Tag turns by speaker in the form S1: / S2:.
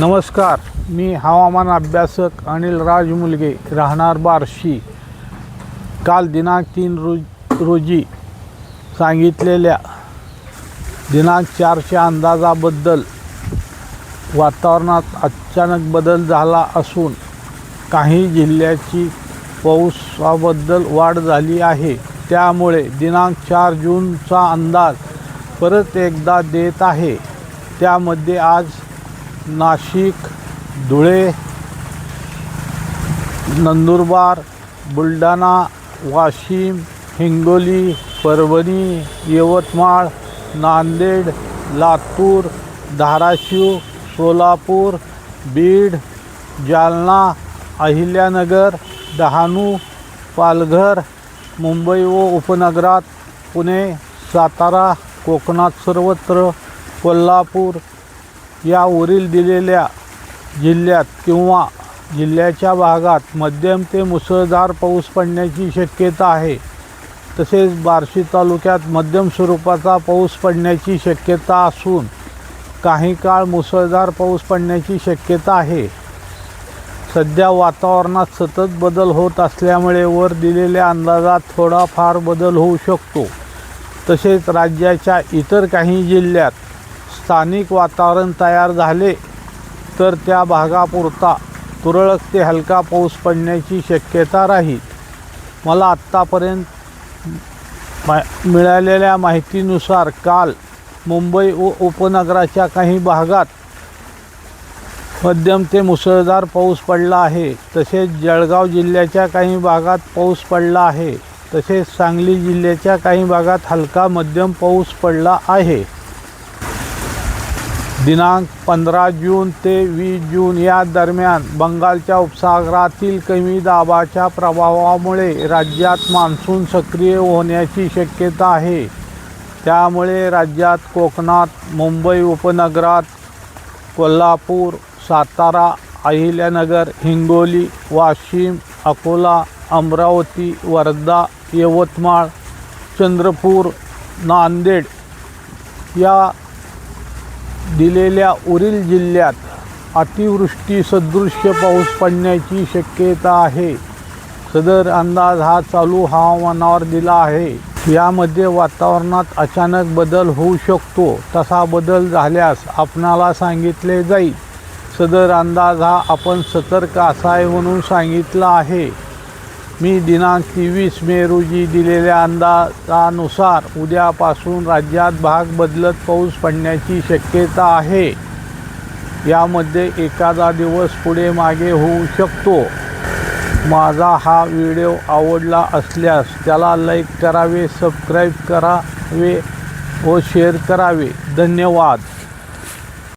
S1: नमस्कार मी हवामान अभ्यासक अनिल राज मुलगे राहणार बार्शी. काल दिनांक तीन रोज रोजी सांगितलेल्या दिनांक चारच्या अंदाजाबद्दल वातावरणात अचानक बदल झाला असून काही जिल्ह्याची पाऊसाबद्दल वाढ झाली आहे. त्यामुळे दिनांक चार जूनचा अंदाज परत एकदा देत आहे. त्यामध्ये आज नाशिक धुळे नंदुरबार बुलढाणा वाशिम हिंगोली परभणी यवतमाळ नांदेड लातूर धाराशिव सोलापूर बीड जालना अहिल्यानगर डहाणू पालघर मुंबई व उपनगरात पुणे सातारा कोकणात सर्वत्र कोल्हापूर यावरील दिलेल्या जिल्ह्यात किंवा जिल्ह्याच्या भागात मध्यम ते मुसळधार पाऊस पडण्याची शक्यता आहे. तसेच बार्शी तालुक्यात मध्यम स्वरूपाचा पाऊस पडण्याची शक्यता असून काही काळ मुसळधार पाऊस पडण्याची शक्यता आहे. सध्या वातावरणात सतत बदल होत असल्यामुळे वर दिलेल्या अंदाजात थोडाफार बदल होऊ शकतो. तसेच राज्याच्या इतर काही जिल्ह्यात स्थानिक वातावरण तयार झाले तर त्या भागापुरता तुरळक ते हलका पाऊस पडण्याची शक्यता राहील. मला आत्तापर्यंत मा मिळालेल्या माहितीनुसार काल मुंबई व उपनगराच्या काही भागात मध्यम ते मुसळधार पाऊस पडला आहे. तसेच जळगाव जिल्ह्याच्या काही भागात पाऊस पडला आहे. तसेच सांगली जिल्ह्याच्या काही भागात हलका मध्यम पाऊस पडला आहे. दिनांक पंधरा जून ते वीस जून या दरम्यान बंगालच्या उपसागरातील कमी दाबाच्या प्रभावामुळे राज्यात मान्सून सक्रिय होण्याची शक्यता आहे. त्यामुळे राज्यात कोकणात मुंबई उपनगरात कोल्हापूर सातारा अहिल्यानगर हिंगोली वाशिम अकोला अमरावती वर्धा यवतमाळ चंद्रपूर नांदेड या दिलेल्या उरील जिल्ह्यात अतिवृष्टी सदृश्य पाऊस पडण्याची शक्यता आहे. सदर अंदाज हा चालू हवामानावर दिला आहे. यामध्ये वातावरणात अचानक बदल होऊ शकतो. तसा बदल झाल्यास आपणाला सांगितले जाईल. सदर अंदाज हा आपण सतर्क असाय म्हणून सांगितला आहे. मी दिनांक तेवीस मे रोजी दिलेल्या अंदाजानुसार उद्यापासून राज्यात भाग बदलत पाऊस पडण्याची शक्यता आहे. यामध्ये एखादा दिवस पुढे मागे होऊ शकतो. माझा हा व्हिडिओ आवडला असल्यास त्याला लाईक करावे सबस्क्राईब करावे व शेअर करावे. धन्यवाद.